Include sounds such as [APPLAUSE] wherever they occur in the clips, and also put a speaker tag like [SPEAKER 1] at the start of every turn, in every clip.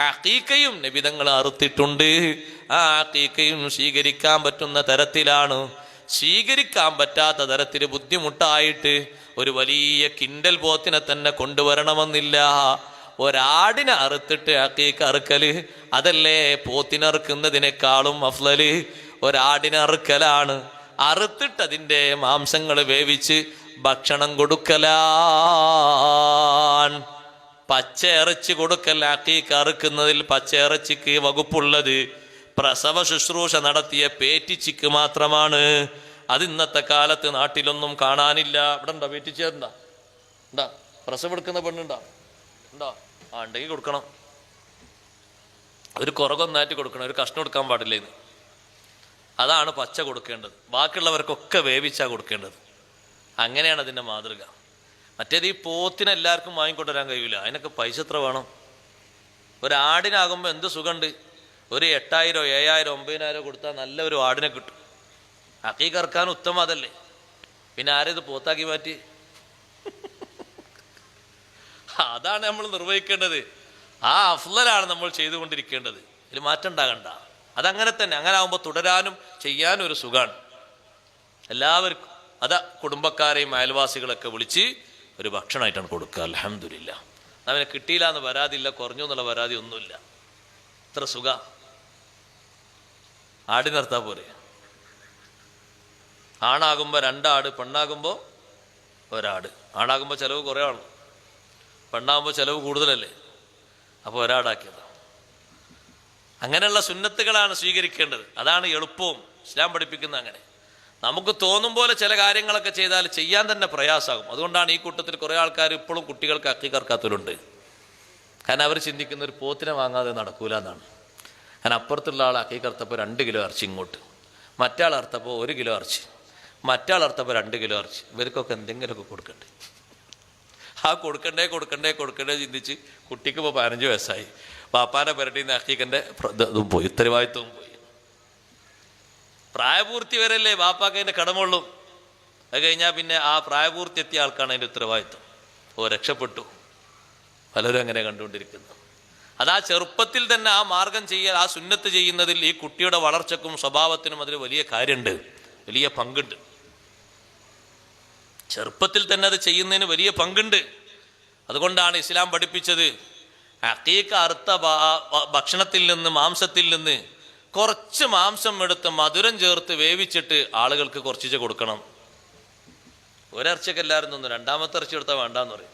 [SPEAKER 1] അക്കീക്കയും നിബിധങ്ങൾ അറുത്തിട്ടുണ്ട്. ആ അക്കീക്കയും സ്വീകരിക്കാൻ പറ്റുന്ന തരത്തിലാണ്. സ്വീകരിക്കാൻ പറ്റാത്ത തരത്തിൽ ബുദ്ധിമുട്ടായിട്ട് ഒരു വലിയ കിൻഡൽ പോത്തിനെ തന്നെ കൊണ്ടുവരണമെന്നില്ല. ഒരാടിനെ അറുത്തിട്ട് അക്കീക്ക് അറുക്കൽ അതല്ലേ പോത്തിനറുക്കുന്നതിനേക്കാളും അഫ്ലല്? ഒരാടിനെ അറുക്കലാണ്. അറുത്തിട്ട് അതിന്റെ മാംസങ്ങൾ വേവിച്ച് ഭക്ഷണം കൊടുക്കലാണ് പച്ച ഇറച്ചി കൊടുക്കൽ അക്കീക്ക് അറുക്കുന്നതിൽ പച്ച ഇറച്ചിക്ക് വകുപ്പുള്ളത്. പ്രസവ ശുശ്രൂഷ നടത്തിയ പേറ്റിച്ചിക്ക് മാത്രമാണ്. അത് ഇന്നത്തെ കാലത്ത് നാട്ടിലൊന്നും കാണാനില്ല. ഇവിടെ ഉണ്ടോ പേറ്റിച്ചേരുണ്ടാ ഉണ്ടാ? പ്രസവം എടുക്കുന്ന പെണ്ണുണ്ടോ? ഉണ്ടോ? ആ ഉണ്ടെങ്കിൽ കൊടുക്കണം. ഒരു കുറകൊന്നായിട്ട് കൊടുക്കണം. ഒരു കഷ്ണം കൊടുക്കാൻ പാടില്ല ഇത് അതാണ് പച്ച കൊടുക്കേണ്ടത്. ബാക്കിയുള്ളവർക്കൊക്കെ വേവിച്ചാ കൊടുക്കേണ്ടത്. അങ്ങനെയാണ് അതിന്റെ മാതൃക. മറ്റേത് ഈ പോത്തിന് എല്ലാവർക്കും വാങ്ങിക്കൊണ്ടുവരാൻ കഴിയില്ല അതിനൊക്കെ പൈസ എത്ര വേണം? ഒരാടിനാകുമ്പോൾ എന്ത് സുഖമുണ്ട്? ഒരു എട്ടായിരോ ഏഴായിരോ ഒമ്പതിനായിരോ കൊടുത്താൽ നല്ല ഒരു ആടിനെ കിട്ടും. അക്കി കറക്കാൻ ഉത്തമം അതല്ലേ. പിന്നെ ആരേത് പോത്താക്കി മാറ്റി? അതാണ് നമ്മൾ നിർവഹിക്കേണ്ടത്. ആ അഫ്ലലാണ് നമ്മൾ ചെയ്തുകൊണ്ടിരിക്കേണ്ടത്. ഇതിൽ മാറ്റം ഉണ്ടാകണ്ട. അതങ്ങനെ തന്നെ. അങ്ങനെ ആകുമ്പോൾ തുടരാനും ചെയ്യാനും ഒരു സുഖമാണ് എല്ലാവർക്കും. അതാ കുടുംബക്കാരെയും അയൽവാസികളൊക്കെ വിളിച്ച് ഒരു ഭക്ഷണമായിട്ടാണ് കൊടുക്കുക അലഹമില്ല അവനെ കിട്ടിയില്ല എന്ന് പരാതിയില്ല കുറഞ്ഞു എന്നുള്ള പരാതി ഒന്നുമില്ല. ഇത്ര സുഖ. ആടി നിർത്താ പോരെ. ആണാകുമ്പോൾ രണ്ടാട് പെണ്ണാകുമ്പോൾ ഒരാട്. ആണാകുമ്പോൾ ചിലവ് കുറേ ആണ് പെണ്ണാകുമ്പോൾ ചിലവ് കൂടുതലല്ലേ? അപ്പോൾ ഒരാടാക്കിയത്. അങ്ങനെയുള്ള സുന്നത്തുകളാണ് സ്വീകരിക്കേണ്ടത്. അതാണ് എളുപ്പവും ഇസ്ലാം പഠിപ്പിക്കുന്ന അങ്ങനെ. നമുക്ക് തോന്നും പോലെ ചില കാര്യങ്ങളൊക്കെ ചെയ്താൽ ചെയ്യാൻ തന്നെ പ്രയാസമാകും അതുകൊണ്ടാണ് ഈ കൂട്ടത്തിൽ കുറേ ആൾക്കാർ ഇപ്പോഴും കുട്ടികൾക്ക് അക്കി കറക്കാത്തവരുണ്ട് കാരണം അവർ ചിന്തിക്കുന്ന ഒരു പോത്തിനെ വാങ്ങാതെ നടക്കൂല എന്നാണ്. കാരണം അപ്പുറത്തുള്ള ആൾ അക്കി കറുത്തപ്പോൾ രണ്ട് കിലോ ഇറച്ചി ഇങ്ങോട്ട്. മറ്റാൾ അറുത്തപ്പോൾ ഒരു കിലോ ഇറച്ചി. മറ്റാൾ അറുത്തപ്പോൾ രണ്ട് കിലോ ഇറച്ചി. ഇവർക്കൊക്കെ എന്തെങ്കിലുമൊക്കെ കൊടുക്കണ്ടേ? ആ കൊടുക്കണ്ടേ കൊടുക്കണ്ടേ കൊടുക്കണ്ടേ ചിന്തിച്ച് കുട്ടിക്ക് ഇപ്പോൾ പതിനഞ്ച് വയസ്സായി. പാപ്പാനെ പരട്ടിന്ന് അക്കീക്കന്റെ ഇതും പോയി ഉത്തരവാദിത്വവും പോയി. പ്രായപൂർത്തി വരെയല്ലേ ബാപ്പാക്ക് അതിന്റെ കടമുള്ളൂ അത് കഴിഞ്ഞാൽ പിന്നെ ആ പ്രായപൂർത്തി എത്തിയ ആൾക്കാണ് അതിന്റെ ഉത്തരവാദിത്വം. ഓ രക്ഷപ്പെട്ടു. പലരും അങ്ങനെ കണ്ടുകൊണ്ടിരിക്കുന്നു. അത് ആ ചെറുപ്പത്തിൽ തന്നെ ആ മാർഗം ചെയ്യാൻ ആ സുന്നത്ത് ചെയ്യുന്നതിൽ ഈ കുട്ടിയുടെ വളർച്ചക്കും സ്വഭാവത്തിനും അതിൽ വലിയ കാര്യമുണ്ട് വലിയ പങ്കുണ്ട്. ചെറുപ്പത്തിൽ തന്നെ അത് ചെയ്യുന്നതിന് വലിയ പങ്കുണ്ട്. അതുകൊണ്ടാണ് ഇസ്ലാം പഠിപ്പിച്ചത്. അക്കീക്ക അർത്ഥ ഭക്ഷണത്തിൽ നിന്ന് മാംസത്തിൽ നിന്ന് കുറച്ച് മാംസം എടുത്ത് മധുരം ചേർത്ത് വേവിച്ചിട്ട് ആളുകൾക്ക് കുറച്ചിച്ച് കൊടുക്കണം. ഒരിറച്ചിയൊക്കെ എല്ലാവരും തിന്നു. രണ്ടാമത്തെ ഇറച്ചി എടുത്താൽ വേണ്ടാന്ന് പറയും.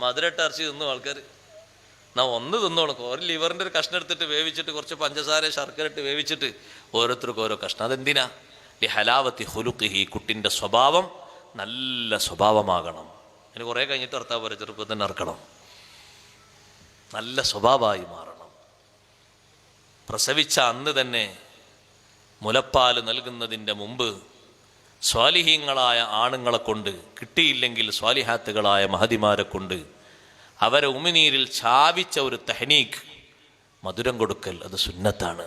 [SPEAKER 1] മധുരട്ട ഇറച്ചി തിന്നു ആൾക്കാർ എന്നാ ഒന്ന് തിന്നോളും. ഒരു ലിവറിന്റെ ഒരു കഷ്ണം എടുത്തിട്ട് വേവിച്ചിട്ട് കുറച്ച് പഞ്ചസാര ശർക്കര ഇട്ട് വേവിച്ചിട്ട് ഓരോരുത്തർക്കും ഓരോ കഷ്ണം. അതെന്തിനാ? ഈ ഹലാവത്തി ഹുലുക്ക് ഈ കുട്ടിന്റെ സ്വഭാവം നല്ല സ്വഭാവമാകണം. അതിന് കുറേ കഴിഞ്ഞിട്ട് ഇറത്താൽ പോലെ ചെറുപ്പത്തിന് ഇറക്കണം നല്ല സ്വഭാവമായി മാറണം. പ്രസവിച്ച അന്ന് തന്നെ മുലപ്പാൽ നൽകുന്നതിന്റെ മുമ്പ് സ്വാലിഹീങ്ങളായ ആണുങ്ങളെ കൊണ്ട് കിട്ടിയില്ലെങ്കിൽ സ്വാലിഹാത്തുകളായ മഹതിമാരെ കൊണ്ട് അവരെ ഉമിനീരിൽ ചാവിച്ച ഒരു തെഹനീക്ക് മധുരം കൊടുക്കൽ അത് സുന്നത്താണ്.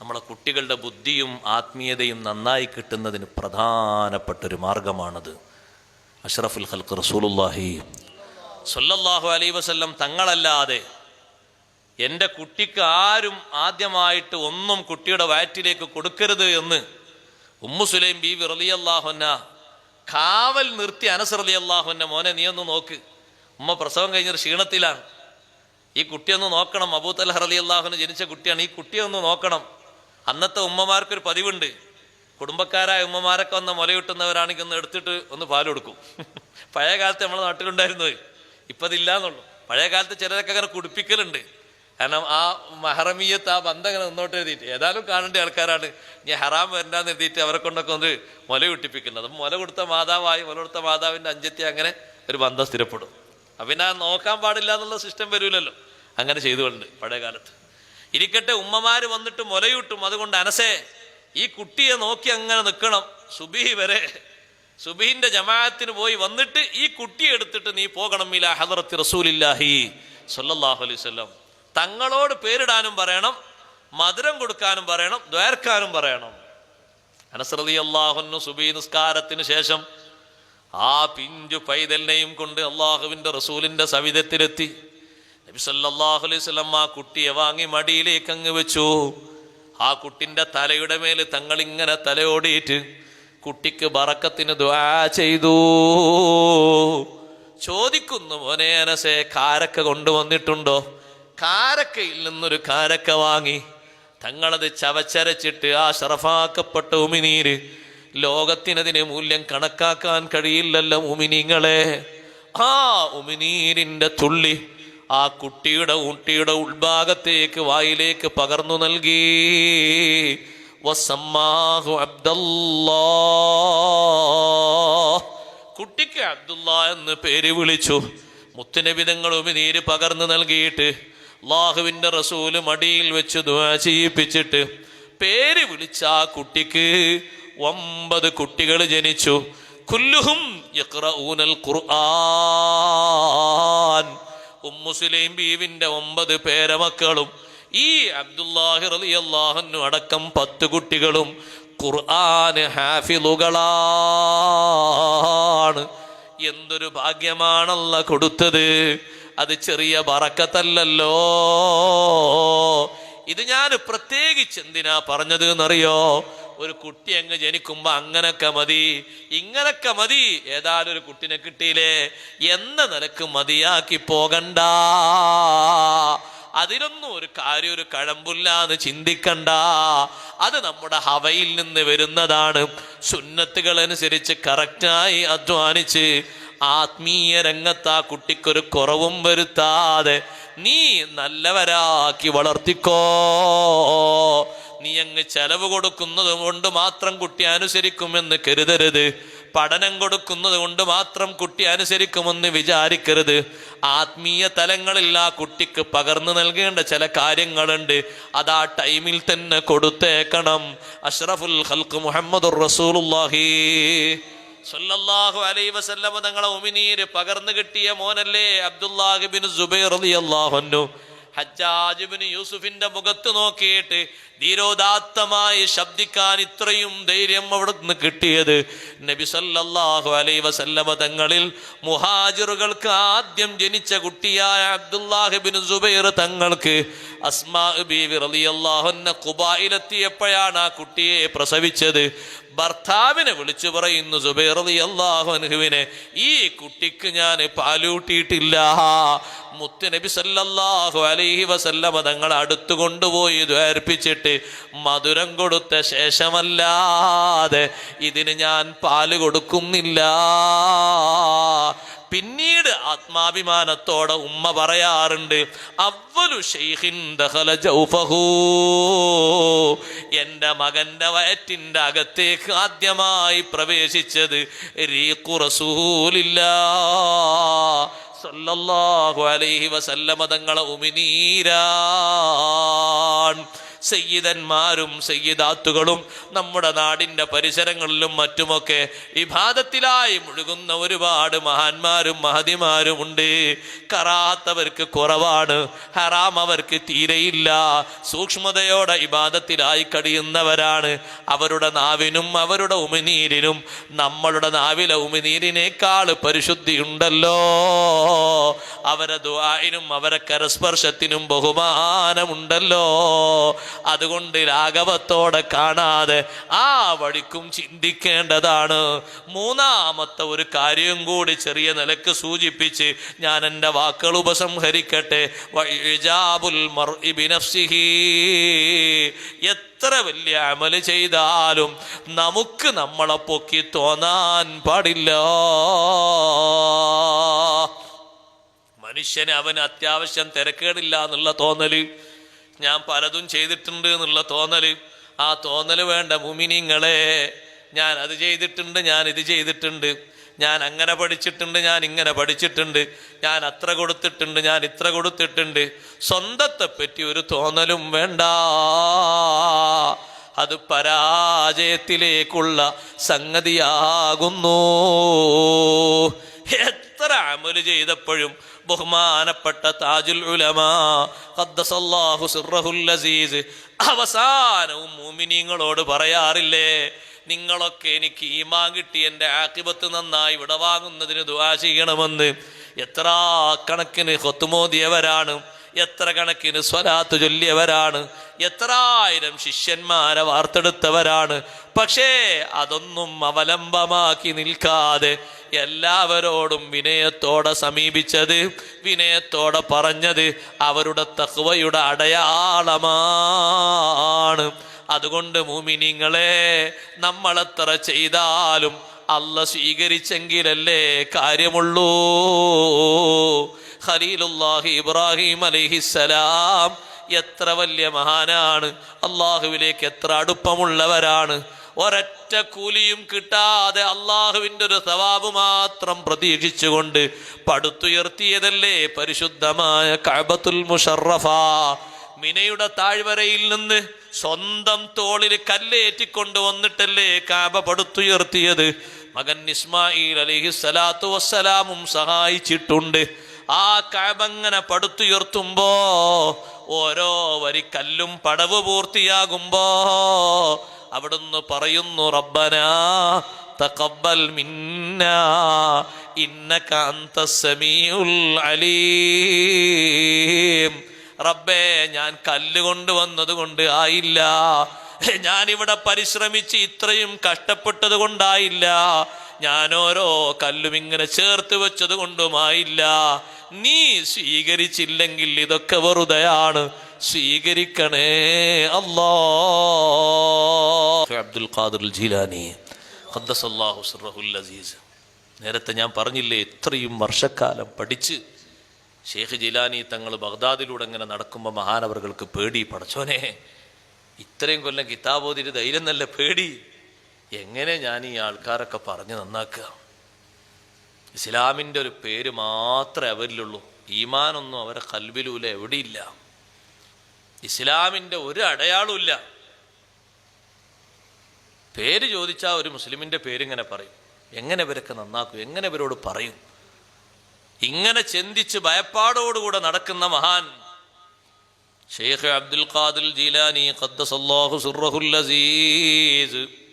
[SPEAKER 1] നമ്മളെ കുട്ടികളുടെ ബുദ്ധിയും ആത്മീയതയും നന്നായി കിട്ടുന്നതിന് പ്രധാനപ്പെട്ടൊരു മാർഗമാണത്. അഷ്റഫുൽ ഖൽക്ക് റസൂലുല്ലാഹി സല്ലല്ലാഹു അലൈ വസല്ലം തങ്ങളല്ലാതെ എന്റെ കുട്ടിക്ക് ആരും ആദ്യമായിട്ട് ഒന്നും കുട്ടിയുടെ വയറ്റിലേക്ക് കൊടുക്കരുത് എന്ന് ഉമ്മു സുലൈം ബി വിറലി അള്ളാഹുന്ന കാവൽ നിർത്തി അനസ് അള്ളാഹുന്ന മോനെ നീ ഒന്ന് നോക്ക്. ഉമ്മ പ്രസവം കഴിഞ്ഞൊരു ക്ഷീണത്തിലാണ്. ഈ കുട്ടിയൊന്ന് നോക്കണം. അബൂത്തൽ ഹറലി അള്ളാഹുന് ജനിച്ച കുട്ടിയാണ്. ഈ കുട്ടിയൊന്ന് നോക്കണം. അന്നത്തെ ഉമ്മമാർക്കൊരു പതിവുണ്ട്. കുടുംബക്കാരായ ഉമ്മമാരൊക്കെ വന്ന് മുലയൂട്ടുന്നവരാണെങ്കിൽ ഒന്ന് എടുത്തിട്ട് ഒന്ന് പാൽ കൊടുക്കും. [LAUGHS] പഴയ കാലത്ത് നമ്മുടെ നാട്ടിലുണ്ടായിരുന്നു ഇപ്പം അതില്ലാന്നുള്ളൂ പഴയ കാലത്ത് ചിലരൊക്കെ അങ്ങനെ കുടിപ്പിക്കലുണ്ട്. കാരണം ആ മഹറമീയത്ത് ആ ബന്ധം അങ്ങനെ നിന്നോട്ട് എഴുതിയിട്ട് ഏതായാലും കാണേണ്ട ആൾക്കാരാണ്. ഞാൻ ഹറാം വരണ്ടെന്ന് എഴുതിയിട്ട് അവരെ കൊണ്ടൊക്കെ ഒന്ന് മുല കുട്ടിപ്പിക്കുന്നത് മുല കൊടുത്ത മാതാവായി മുല കൊടുത്ത മാതാവിന്റെ അഞ്ചത്തി അങ്ങനെ ഒരു ബന്ധം സ്ഥിരപ്പെടും. അപ്പം നോക്കാൻ പാടില്ല എന്നുള്ള സിസ്റ്റം വരൂലല്ലോ. അങ്ങനെ ചെയ്തുകൊണ്ട് പഴയ കാലത്ത്. ഇരിക്കട്ടെ ഉമ്മമാർ വന്നിട്ട് മുലയൂട്ടും അതുകൊണ്ട് അനസേ ഈ കുട്ടിയെ നോക്കി അങ്ങനെ നിൽക്കണം. സുബിഹി വരെ സുബിഹിന്റെ ജമാഅത്തിന് പോയി വന്നിട്ട് ഈ കുട്ടിയെ എടുത്തിട്ട് നീ പോകണം ഇല ഹദറത്തി റസൂലില്ലാഹി സല്ലാഹു അലൈവല്ലം തങ്ങളോട് പേരിടാനും പറയണം മധുരം കൊടുക്കാനും പറയണം ദ്വേർക്കാനും പറയണം. അനസ്രതി അള്ളാഹുന്നു സുബി നിസ്കാരത്തിന് ശേഷം ആ പിഞ്ചു പൈതലിനെയും കൊണ്ട് അള്ളാഹുവിന്റെ റസൂലിന്റെ സവിധത്തിലെത്തി. നബി അലൈഹി ആ കുട്ടിയെ വാങ്ങി മടിയിലേക്ക് അങ്ങ് വെച്ചു. ആ കുട്ടിന്റെ തലയുടെ മേൽ തങ്ങളിങ്ങനെ തലയോടിയിട്ട് കുട്ടിക്ക് ബറക്കത്തിന് ദ്വാ ചെയ്തു. ചോദിക്കുന്നു മോനെ അനസേ കാരക്ക കൊണ്ടുവന്നിട്ടുണ്ടോ? കാരക്കയിൽ നിന്നൊരു കാരക്ക വാങ്ങി. തങ്ങളത് ചവച്ചരച്ചിട്ട് ആ ഷറഫാക്കപ്പെട്ട ഉമിനീര് ലോകത്തിനതിന് മൂല്യം കണക്കാക്കാൻ കഴിയില്ലല്ലോ ഉമിനീങ്ങളെ ആ ഉമിനീരിന്റെ തുള്ളി ആ കുട്ടിയുടെ ഊട്ടിയുടെ ഉൾഭാഗത്തേക്ക് വായിലേക്ക് പകർന്നു നൽകി. വസമ്മാഹു അബ്ദല്ലാ കുട്ടിക്ക് അബ്ദുല്ല എന്ന് പേര് വിളിച്ചു. മുത്തുനബിതങ്ങൾ ഉമിനീര് പകർന്നു നൽകിയിട്ട് അള്ളാഹുവിന്റെ റസൂൽ മടിയിൽ വെച്ച് ദുആ ചെയ്യിപ്പിച്ചിട്ട് പേര് വിളിച്ച ആ കുട്ടിക്ക് ഒമ്പത് കുട്ടികൾ ജനിച്ചു. കുല്ലുഹും ഖുർആൻ. ഉമ്മുസുലൈം ബീവിന്റെ ഒമ്പത് പേരമക്കളും ഈ അബ്ദുല്ലാഹി അള്ളാഹനു അടക്കം പത്ത് കുട്ടികളും ഖുർആൻ ഹാഫിലുകളാണ് എന്തൊരു ഭാഗ്യമാണല്ല കൊടുത്തത്. അത് ചെറിയ ബറക്കത്തല്ലല്ലോ. ഇത് ഞാൻ പ്രത്യേകിച്ച് എന്തിനാ പറഞ്ഞത് എന്നറിയോ? ഒരു കുട്ടി അങ്ങ് ജനിക്കുമ്പോ അങ്ങനൊക്കെ മതി ഇങ്ങനൊക്കെ മതി ഏതായാലും ഒരു കുട്ടിനെ കിട്ടിയില്ലേ? എന്ന നിലയ്ക്ക് മതിയാക്കി പോകണ്ട. അതിലൊന്നും ഒരു കാര്യം ഒരു കഴമ്പില്ല എന്ന് ചിന്തിക്കണ്ട. അത് നമ്മുടെ ഹവയിൽ നിന്ന് വരുന്നതാണ്. സുന്നത്തുകൾ അനുസരിച്ച് കറക്റ്റായി അധ്വാനിച്ച് ആത്മീയ രംഗത്ത് ആ കുട്ടിക്കൊരു കുറവും വരുത്താതെ നീ നല്ലവരാക്കി വളർത്തിക്കോ. നീ അങ്ങ് ചെലവ് കൊടുക്കുന്നത് കൊണ്ട് മാത്രം കുട്ടി അനുസരിക്കുമെന്ന് കരുതരുത്. പഠനം കൊടുക്കുന്നത് കൊണ്ട് മാത്രം കുട്ടി അനുസരിക്കുമെന്ന് വിചാരിക്കരുത്. ആത്മീയ തലങ്ങളിൽ ആ കുട്ടിക്ക് പകർന്നു നൽകേണ്ട ചില കാര്യങ്ങളുണ്ട്. അത് ആ ടൈമിൽ തന്നെ കൊടുത്തേക്കണം. അഷ്റഫുൽ ഹൽക്ക് മുഹമ്മദ് റസൂലുള്ളാഹി. സല്ലല്ലാഹു അലൈഹി വസല്ലമ തങ്ങളെ ഉമിനീര് പകർന്നു കിട്ടിയ മോനല്ലേ അബ്ദുല്ലാഹിബിൻ സുബൈർ റളിയല്ലാഹു അൻഹു. ഹജ്ജാജ് ബിൻ യൂസുഫിന്റെ മുഖത്ത് നോക്കിയിട്ട് ധീരോദാത്തമായി ശബ്ദിക്കാൻ ഇത്രയും ധൈര്യം അവിടുന്ന് കിട്ടിയത് നബി സല്ലല്ലാഹു അലൈഹി വസല്ലമ തങ്ങളിൽ മുഹാജിറുകൾക്ക് ആദ്യം ജനിച്ച കുട്ടിയായ അബ്ദുല്ലാഹിബിൻ സുബൈർ തങ്ങൾക്ക് അസ്മാ ബീവി റളിയല്ലാഹു അൻഹ ഖുബായിലെത്തിയപ്പോഴാണ് ആ കുട്ടിയെ പ്രസവിച്ചത്. ഭർത്താവിനെ വിളിച്ചു പറയുന്നു സുബൈർ റളിയല്ലാഹു അൻഹുവിനെ ഈ കുട്ടിക്ക് ഞാൻ പാലൂട്ടിയിട്ടില്ല. മുത്തുനബി സല്ലല്ലാഹു അലൈഹി വസല്ലമ തങ്ങൾ അടുത്തു കൊണ്ടുപോയി മധുരം കൊടുത്ത ശേഷമല്ലാതെ ഇതിന് ഞാൻ പാൽ കൊടുക്കുന്നില്ല. പിന്നീട് ആത്മാഭിമാനത്തോടെ ഉമ്മ പറയാറുണ്ട് അവലു എന്റെ മകന്റെ വയറ്റിന്റെ അകത്തേക്ക് ആദ്യമായി പ്രവേശിച്ചത് സല്ലല്ലാഹു അലൈഹി വസല്ലമ തങ്ങളെ ഉമിനീരാൻ സയ്യിദന്മാരും സയ്യിദാത്തുകളും നമ്മുടെ നാടിന്റെ പരിസരങ്ങളിലും മറ്റുമൊക്കെ വിഭാതത്തിലായി മുഴുകുന്ന ഒരുപാട് മഹാന്മാരും മഹതിമാരും ഉണ്ട്. കറാത്തവർക്ക് കുറവാണ് ഹറാം അവർക്ക് തീരെയില്ല. സൂക്ഷ്മതയോടെ ഇബാദത്തിലായി കഴിയുന്നവരാണ്. അവരുടെ നാവിനും അവരുടെ ഉമിനീരിനും നമ്മളുടെ നാവിലെ ഉമിനീരിനേക്കാൾ പരിശുദ്ധിയുണ്ടല്ലോ. അവരെ ദ്വായിനും അവരെ കരസ്പർശത്തിനും ബഹുമാനമുണ്ടല്ലോ. അതുകൊണ്ട് രാഘവത്തോടെ കാണാതെ ആ വഴിക്കും ചിന്തിക്കേണ്ടതാണ്. മൂന്നാമത്തെ ഒരു കാര്യം കൂടി ചെറിയ നിലയ്ക്ക് സൂചിപ്പിച്ച് ഞാൻ എന്റെ വാക്കുകൾ ഉപസംഹരിക്കട്ടെ. എത്ര വലിയ അമൽ ചെയ്താലും നമുക്ക് നമ്മളെ പൊക്കി തോന്നാൻ പാടില്ല. മനുഷ്യന് അവന് അത്യാവശ്യം തിരക്കേടില്ല എന്നുള്ള തോന്നൽ. ഞാൻ പലതും ചെയ്തിട്ടുണ്ട് എന്നുള്ള തോന്നൽ ആ തോന്നൽ വേണ്ട മുമിനിങ്ങളെ ഞാൻ അത് ചെയ്തിട്ടുണ്ട് ഞാൻ ഇത് ചെയ്തിട്ടുണ്ട്. ഞാൻ അങ്ങനെ പഠിച്ചിട്ടുണ്ട് ഞാൻ ഇങ്ങനെ പഠിച്ചിട്ടുണ്ട്. ഞാൻ അത്ര കൊടുത്തിട്ടുണ്ട് ഞാൻ ഇത്ര കൊടുത്തിട്ടുണ്ട്. സ്വന്തത്തെ പറ്റി ഒരു തോന്നലും വേണ്ട. അത് പരാജയത്തിലേക്കുള്ള സംഗതിയാകുന്നു. എത്ര അമൽ ചെയ്തപ്പോഴും ബഹുമാനപ്പെട്ട താജുൽ ഉലമാ ഖദ്ദസല്ലാഹു സിർറഹുൽ അസീസ് അവസാനവും മൂമിനീങ്ങളോട് പറയാറില്ലേ നിങ്ങളൊക്കെ എനിക്ക് ഈമാൻ കിട്ടി എന്റെ ആക്കിബത്ത് നന്നായി വിടവാങ്ങുന്നതിന് ദുവാ ചെയ്യണമെന്ന്. എത്ര കണക്കിന് കൊത്തുമോദിയവരാണ് എത്ര കണക്കിന് സ്വലാത്ത് ചൊല്ലിയവരാണ് എത്ര ആയിരം ശിഷ്യന്മാരെ വാർത്തെടുത്തവരാണ്. പക്ഷേ അതൊന്നും അവലംബമാക്കി നിൽക്കാതെ എല്ലാവരോടും വിനയത്തോടെ സമീപിച്ചത് വിനയത്തോടെ പറഞ്ഞത് അവരുടെ തഹ്വയുടെ അടയാളമാണ്. അതുകൊണ്ട് മുമിനിങ്ങളെ നമ്മളെത്ര ചെയ്താലും അല്ല സ്വീകരിച്ചെങ്കിലല്ലേ കാര്യമുള്ളൂ. ഖലീലുല്ലാഹി ഇബ്രാഹിം അലൈഹിസ്സലാം എത്ര വലിയ മഹാനാണ്. അള്ളാഹുവിലേക്ക് എത്ര അടുപ്പമുള്ളവരാണ്. ഒരൊറ്റ കൂലിയും കിട്ടാതെ അള്ളാഹുവിന്റെ ഒരു സവാബ് മാത്രം പ്രതീക്ഷിച്ചുകൊണ്ട് പടുത്തുയർത്തിയതല്ലേ പരിശുദ്ധമായ കഅബത്തുൽ മുഷറഫ. മിനയുടെ താഴ്വരയിൽ നിന്ന് സ്വന്തം തോളിൽ കല്ലേറ്റിക്കൊണ്ട് വന്നിട്ടല്ലേ കാബ പടുത്തുയർത്തിയത്. മകൻ ഇസ്മായിൽ അലിഹി സ്വലാത്തു വസ്സലാമും സഹായിച്ചിട്ടുണ്ട്. ആ കഴബങ്ങനെ പടുത്തുയർത്തുമ്പോ ഓരോ വരി കല്ലും പടവ് പൂർത്തിയാകുമ്പോ അവിടുന്ന് പറയുന്നു റബ്ബന തഖബ്ബൽ മിന്ന ഇന്നക അന്ത സമീഉൽ അലീം. റബ്ബേ ഞാൻ കല്ല് കൊണ്ടുവന്നത് കൊണ്ട് ആയില്ല. ഞാനിവിടെ പരിശ്രമിച്ച് ഇത്രയും കഷ്ടപ്പെട്ടത് കൊണ്ടായില്ല ഞാൻ ഓരോ കല്ലും ഇങ്ങനെ ചേർത്ത് വെച്ചത് കൊണ്ടുമായില്ല. നീ സ്വീകരിച്ചില്ലെങ്കിൽ ഇതൊക്കെ വെറുതെയാണ്. സ്വീകരിക്കണേ അല്ലോ. Abdul Qadir Jilani. ഖദ്ദസല്ലാഹു അസീസ്. നേരത്തെ ഞാൻ പറഞ്ഞില്ലേ ഇത്രയും വർഷക്കാലം പഠിച്ച് ഷേഖ് ജിലാനി തങ്ങൾ ബഗ്ദാദിലൂടെ ഇങ്ങനെ നടക്കുമ്പോൾ മഹാനവറുകൾക്ക് പേടി പടച്ചോനെ. ഇത്രയും കൊല്ലം കിതാബോതിരി ധൈര്യം നല്ല പേടി. എങ്ങനെ ഞാൻ ഈ ആൾക്കാരൊക്കെ പറഞ്ഞ് നന്നാക്കുക? ഇസ്ലാമിന്റെ ഒരു പേര് മാത്രമേ അവരിലുള്ളൂ. ഈമാനൊന്നും അവരെ കൽവിലൂല എവിടെയില്ല. ഇസ്ലാമിന്റെ ഒരു അടയാളമില്ല പേര് ചോദിച്ചാൽ ഒരു മുസ്ലിമിന്റെ പേരിങ്ങനെ പറയും. എങ്ങനെ ഇവരൊക്കെ നന്നാക്കും? എങ്ങനെ ഇവരോട് പറയും? ഇങ്ങനെ ചിന്തിച്ച് ഭയപ്പാടോടുകൂടെ നടക്കുന്ന മഹാൻ ഷെയ്ഖ് അബ്ദുൽ ഖാദിൽ ജീലാനി ഖദ്ദസല്ലാഹു സിർറഹുൽ അസീസ്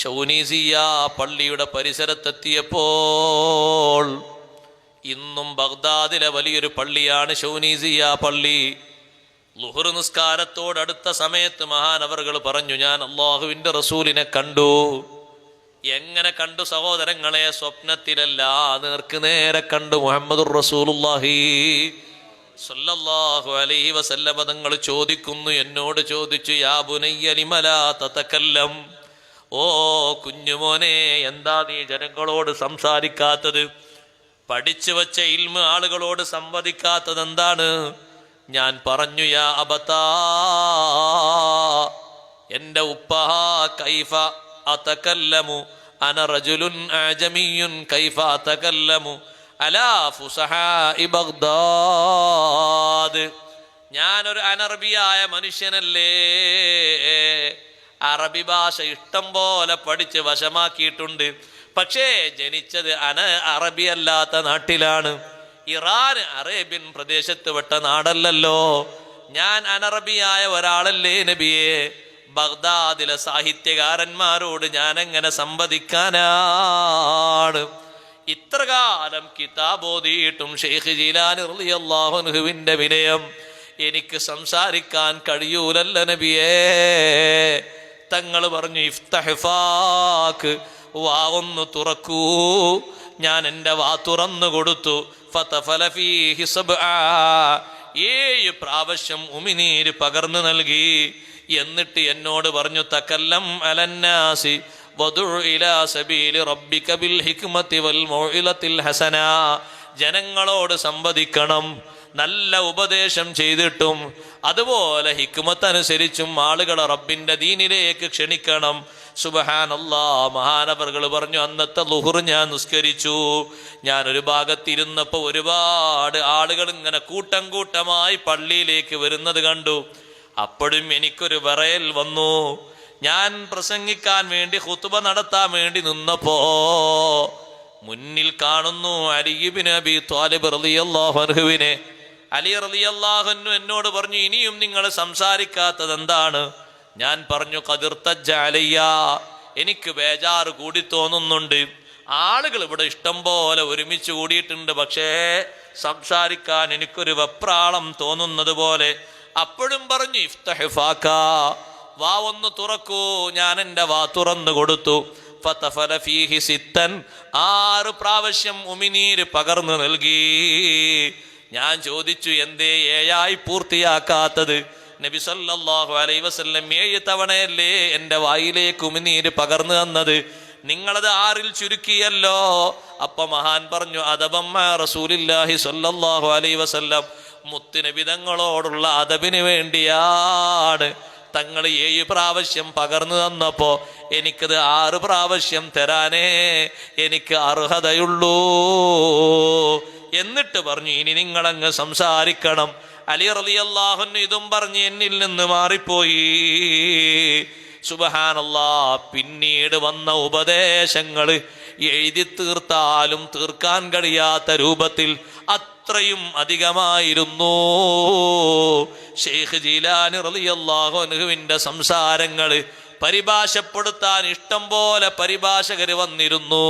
[SPEAKER 1] ഷൗനീസിയ പള്ളിയുടെ പരിസരത്തെത്തിയപ്പോൾ ഇന്നും ബഗ്ദാദിലെ വലിയൊരു പള്ളിയാണ് ഷൗനീസിയ പള്ളി. ലുഹർ നിസ്കാരത്തോടടുത്ത സമയത്ത് മഹാനവറുകൾ പറഞ്ഞു ഞാൻ അള്ളാഹുവിന്റെ റസൂലിനെ കണ്ടു. എങ്ങനെ കണ്ടു സഹോദരങ്ങളെ? സ്വപ്നത്തിലല്ല നേർക്ക് നേരെ കണ്ടു മുഹമ്മദുർ റസൂലുള്ളാഹി. സല്ലല്ലാഹു അലൈഹി വസല്ലമ തങ്ങൾ ചോദിക്കുന്നു എന്നോട് ചോദിച്ചു യാ ബുനയ്യ തതകല്ലം? ഓ കുഞ്ഞുമോനെ എന്താ നീ ജനങ്ങളോട് സംസാരിക്കാത്തത്? പഠിച്ചു വച്ച ഇൽമ ആളുകളോട് സംവദിക്കാത്തത് എന്താണ്? ഞാൻ പറഞ്ഞു യാ അബത്താ എന്റെ ഉപ്പ കൈഫ അതകല്ലമു അന റജുലുൻ അജമിയുൻ കൈഫ അതകല്ലമു അലാ ഫുസഹാദ് ഞാനൊരു അനർബിയായ മനുഷ്യനല്ലേ? അറബി ഭാഷ ഇഷ്ടം പോലെ പഠിച്ച് വശമാക്കിയിട്ടുണ്ട്. പക്ഷേ ജനിച്ചത് അന അറബി അല്ലാത്ത നാട്ടിലാണ്. ഇറാൻ അറേബ്യൻ പ്രദേശത്ത് വിട്ട നാടല്ലല്ലോ. ഞാൻ അനറബിയായ ഒരാളല്ലേ നബിയെ. ബഗ്ദാദിലെ സാഹിത്യകാരന്മാരോട് ഞാൻ എങ്ങനെ സംവദിക്കാനാണ്? ഇത്രകാലം കിതാബോധിയിട്ടും ഷെയ്ഖ് ജീലാനി റളിയല്ലാഹുവിന്റെ വിനയം എനിക്ക് സംസാരിക്കാൻ കഴിയൂലല്ല നബിയേ. തങ്ങൾ പറഞ്ഞു ഇഫ്തഹിഫാക്ക് വാ ഒന്ന് തുറക്കൂ. ഞാൻ എന്റെ വാ തുറന്നു കൊടുത്തു. ഏഴ് പ്രാവശ്യം ഉമിനീര് പകർന്നു നൽകി. എന്നിട്ട് എന്നോട് പറഞ്ഞു തക്കല്ലം അലന്നാസി ജനങ്ങളോട് സംവദിക്കണം. നല്ല ഉപദേശം ചെയ്തിട്ടും അതുപോലെ ഹിക്മത്ത് അനുസരിച്ചും ആളുകളെ റബ്ബിന്റെ ദീനിലേക്ക് ക്ഷണിക്കണം. സുബഹാനല്ലാ മഹാനവറുകൾ പറഞ്ഞു അന്നത്തെ ലുഹുർ ഞാൻ നിസ്കരിച്ചു. ഞാൻ ഒരു ഭാഗത്തിരുന്നപ്പോൾ ഒരുപാട് ആളുകൾ ഇങ്ങനെ കൂട്ടം കൂട്ടമായി പള്ളിയിലേക്ക് വരുന്നത് കണ്ടു. അപ്പോഴും എനിക്കൊരു വിറയൽ വന്നു. ഞാൻ പ്രസംഗിക്കാൻ വേണ്ടി ഹുത്തുബ നടത്താൻ വേണ്ടി നിന്നപ്പോ മുന്നിൽ കാണുന്നു അലിബിൻ അബി ത്വാലിബ് റളിയല്ലാഹു അൻഹുവിനെ. അലി റളിയല്ലാഹു എന്നോട് പറഞ്ഞു ഇനിയും നിങ്ങൾ സംസാരിക്കാത്തത് എന്താണ് ഞാൻ പറഞ്ഞു കതിർത്ത ജാലയ്യ എനിക്ക് ബേജാറ് കൂടി തോന്നുന്നുണ്ട്. ആളുകൾ ഇവിടെ ഇഷ്ടം പോലെ ഒരുമിച്ച് കൂടിയിട്ടുണ്ട് പക്ഷേ സംസാരിക്കാൻ എനിക്കൊരു വെപ്രാളം തോന്നുന്നത് പോലെ. അപ്പോഴും പറഞ്ഞു ഇഫ്തഹിഫാക്ക വാ ഒന്ന് തുറക്കൂ. ഞാൻ എന്റെ വാ തുറന്നു കൊടുത്തു. ഫീഹി സിത്തൻ. ആറ് പ്രാവശ്യം ഉമിനീര് പകർന്നു നൽകി. ഞാൻ ചോദിച്ചു എന്തേ ഏഴായി പൂർത്തിയാക്കാത്തത്? നബി സല്ലല്ലാഹു അലൈഹി വസല്ലം ഏഴ് തവണയല്ലേ എന്റെ വായിലേക്ക് ഉമിനീര് പകർന്നു തന്നത്? നിങ്ങളത് ആറിൽ ചുരുക്കിയല്ലോ. അപ്പൊ മഹാൻ പറഞ്ഞു അതബമ്മ റസൂലില്ലാഹി സല്ലല്ലാഹു അലൈഹി വസല്ലം മുത്തുനബിതങ്ങളോടുള്ള അതബിന് വേണ്ടിയാണ് തങ്ങൾ ഏഴ് പ്രാവശ്യം പകർന്നു തന്നപ്പോ എനിക്കത് ആറ് പ്രാവശ്യം തരാനേ എനിക്ക് അർഹതയുള്ളൂ. എന്നിട്ട് പറഞ്ഞു ഇനി നിങ്ങളങ്ങ് സംസാരിക്കണം. അലി റളിയല്ലാഹുന്നു ഇതും പറഞ്ഞ് എന്നിൽ നിന്ന് മാറിപ്പോയി. സുബഹാനല്ലാ പിന്നീട് വന്ന ഉപദേശങ്ങൾ എഴുതി തീർത്താലും തീർക്കാൻ കഴിയാത്ത രൂപത്തിൽ അത്രയും അധികമായിരുന്നു. ഷെയ്ഖ് ജീലാനി അൻഹുവിന്റെ സംസാരങ്ങൾ പരിഭാഷപ്പെടുത്താൻ ഇഷ്ടം പോലെ പരിഭാഷകർ വന്നിരുന്നു.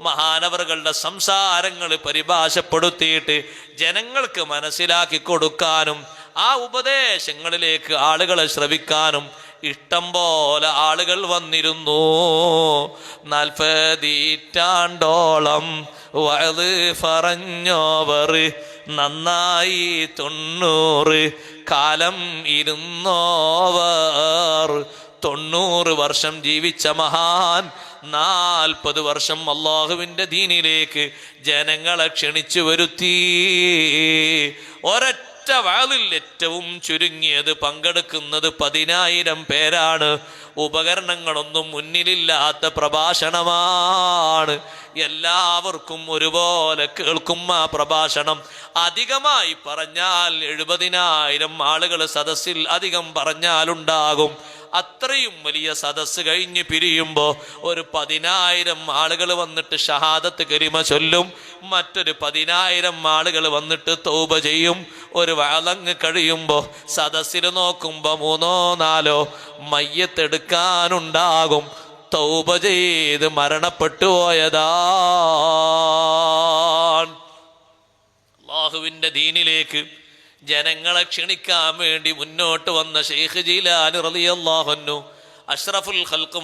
[SPEAKER 1] മഹാനവറുകളുടെ സംസാരങ്ങൾ പരിഭാഷപ്പെടുത്തിയിട്ട് ജനങ്ങൾക്ക് മനസ്സിലാക്കി കൊടുക്കാനും ആ ഉപദേശങ്ങളിലേക്ക് ആളുകളെ ശ്രവിക്കാനും ഇഷ്ടം പോലെ ആളുകൾ വന്നിരുന്നു. നാൽപ്പതീറ്റാണ്ടോളം വയത് പറഞ്ഞോവർ നന്നായി തൊണ്ണൂറ് കാലം ഇരുന്നോവർ. തൊണ്ണൂറ് വർഷം ജീവിച്ച മഹാൻ നാൽപ്പത് വർഷം അള്ളാഹുവിന്റെ ദീനിലേക്ക് ജനങ്ങളെ ക്ഷണിച്ചു വരുത്തി. ഒരൊറ്റ വാളിൽ ഏറ്റവും ചുരുങ്ങിയത് പങ്കെടുക്കുന്നത് പതിനായിരം പേരാണ്. ഉപകരണങ്ങളൊന്നും മുന്നിലില്ലാത്ത പ്രഭാഷണമാണ്. എല്ലാവർക്കും ഒരുപോലെ കേൾക്കും ആ പ്രഭാഷണം. അധികമായി പറഞ്ഞാൽ എഴുപതിനായിരം ആളുകൾ സദസ്സിൽ അധികം പറഞ്ഞാലുണ്ടാകും. അത്രയും വലിയ സദസ്സ് കഴിഞ്ഞ് പിരിയുമ്പോൾ ഒരു പതിനായിരം ആളുകൾ വന്നിട്ട് ഷഹാദത്ത് കരിമ ചൊല്ലും മറ്റൊരു പതിനായിരം ആളുകൾ വന്നിട്ട് തൗബ ചെയ്യും ഒരു വളങ്ങ് കഴിയുമ്പോൾ സദസ്സിൽ നോക്കുമ്പോൾ മൂന്നോ നാലോ മയ്യത്തെടുക്കാനുണ്ടാകും തൗബ ചെയ്ത് മരണപ്പെട്ടു പോയതാണ്. ദീനിലേക്ക് ജനങ്ങളെ ക്ഷണിക്കാൻ വേണ്ടി മുന്നോട്ട് വന്ന ഷെയ്ഖ് ജീലാനി അഷ്റഫുൽ ഖൽക്ക്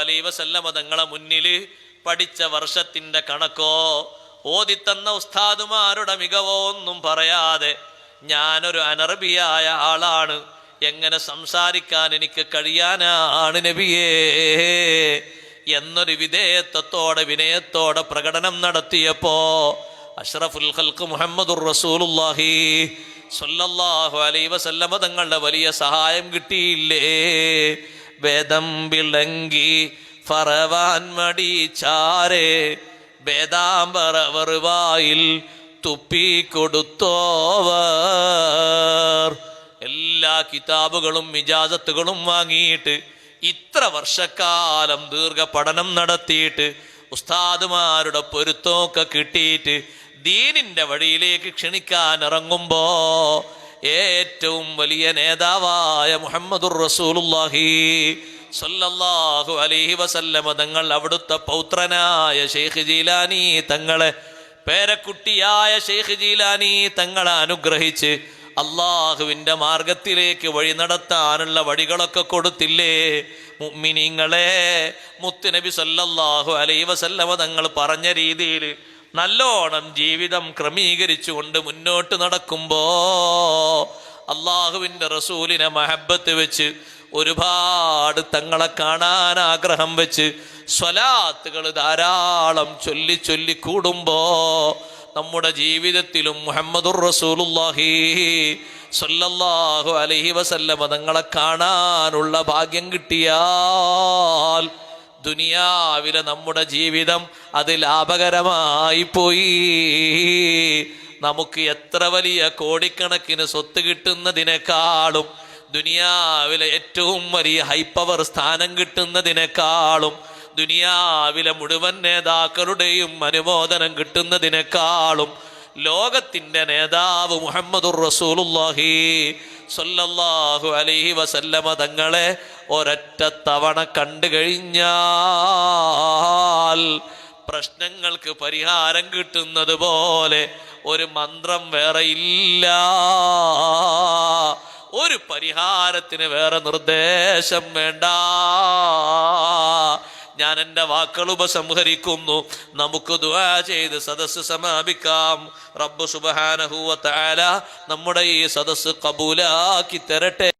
[SPEAKER 1] അലൈഹി വസല്ലമ തങ്ങളെ മുന്നിൽ പഠിച്ച വർഷത്തിന്റെ കണക്കോ ഓതിത്തന്ന ഉസ്താദുമാരുടെ മികവോ ഒന്നും പറയാതെ ഞാനൊരു അനർബിയായ ആളാണ്. എങ്ങനെ സംസാരിക്കാൻ എനിക്ക് കഴിയാനാണ് നബിയേ എന്നൊരു വിധേയത്വത്തോടെ വിനയത്തോടെ പ്രകടനം നടത്തിയപ്പോ അഷ്റഫുൽ ഖൽക്ക് മുഹമ്മദുർ റസൂലുള്ളാഹി. സ്വല്ലല്ലാഹു അലൈഹി വസല്ലമ തങ്ങളുടെ വലിയ സഹായം കിട്ടിയില്ലേ? വേദം വിളങ്കി ഫറവാൻ മടിച്ചാരേ. വേദാംബറവറുവായിൽ തുപ്പിക്കൊടുത്തോവർ എല്ലാ കിതാബുകളും ഇജാസത്തുകളും വാങ്ങിയിട്ട് ഇത്ര വർഷക്കാലം ദീർഘ പഠനം നടത്തിയിട്ട് ഉസ്താദുമാരുടെ പൊരുത്തമൊക്കെ കിട്ടിയിട്ട് ദീനിന്റെ വഴിയിലേക്ക് ക്ഷണിക്കാൻ ഇറങ്ങുമ്പോ ഏറ്റവും വലിയ നേതാവായ മുഹമ്മദുർ റസൂലുള്ളാഹി സല്ലല്ലാഹു അലൈഹി വസല്ലമ തങ്ങൾ അവിടുത്തെ പൗത്രനായ ഷെയ്ഖ് ജീലാനി തങ്ങളെ പേരക്കുട്ടിയായ ഷെയ്ഖ് ജീലാനി തങ്ങളെ അനുഗ്രഹിച്ച് അള്ളാഹുവിന്റെ മാർഗത്തിലേക്ക് വഴി നടത്താനുള്ള വഴികളൊക്കെ കൊടുത്തില്ലേ? മുഅ്മിനീങ്ങളെ മുത്തുനബി സല്ലല്ലാഹു അലൈഹി വസല്ലമ തങ്ങൾ പറഞ്ഞ രീതിയിൽ നല്ലോണം ജീവിതം ക്രമീകരിച്ചുകൊണ്ട് മുന്നോട്ട് നടക്കുമ്പോ അള്ളാഹുവിന്റെ റസൂലിനെ മഹബത്ത് വെച്ച് ഒരുപാട് തങ്ങളെ കാണാൻ ആഗ്രഹം വെച്ച് സ്വലാത്തുകൾ ധാരാളം ചൊല്ലി ചൊല്ലി കൂടുമ്പോ നമ്മുടെ ജീവിതത്തിലും മുഹമ്മദുർ റസൂലുള്ളാഹി സല്ലല്ലാഹു അലൈഹി വസല്ലമ തങ്ങളെ കാണാനുള്ള ഭാഗ്യം കിട്ടിയാൽ ദുനിയാവിലെ നമ്മുടെ ജീവിതം അത് ലാഭകരമായി പോയി. നമുക്ക് എത്ര വലിയ കോടിക്കണക്കിന് സ്വത്ത് കിട്ടുന്നതിനേക്കാളും ദുനിയാവിലെ ഏറ്റവും വലിയ ഹൈപ്പവർ സ്ഥാനം കിട്ടുന്നതിനേക്കാളും ദുനിയാവിലെ മുഴുവൻ നേതാക്കളുടെയും അനുമോദനം കിട്ടുന്നതിനേക്കാളും ലോകത്തിന്റെ നേതാവ് മുഹമ്മദുർ റസൂലുള്ളാഹി സല്ലല്ലാഹു അലൈഹി വസല്ലമ തങ്ങളെ ഒരൊറ്റ തവണ കണ്ടു കഴിഞ്ഞാൽ പ്രശ്നങ്ങൾക്ക് പരിഹാരം കിട്ടുന്നത് പോലെ ഒരു മന്ത്രം വേറെ ഇല്ല. ഒരു പരിഹാരത്തിന് വേറെ നിർദ്ദേശം വേണ്ട. ഞാൻ എന്റെ വാക്കുകൾ ഉപസംഹരിക്കുന്നു. നമുക്ക് ദുആ ചെയ്ത് സദസ്സ് സമാപിക്കാം. റബ്ബ് സുബ്ഹാനഹു താല നമ്മുടെ ഈ സദസ്സ് കബൂലാക്കി തരട്ടെ.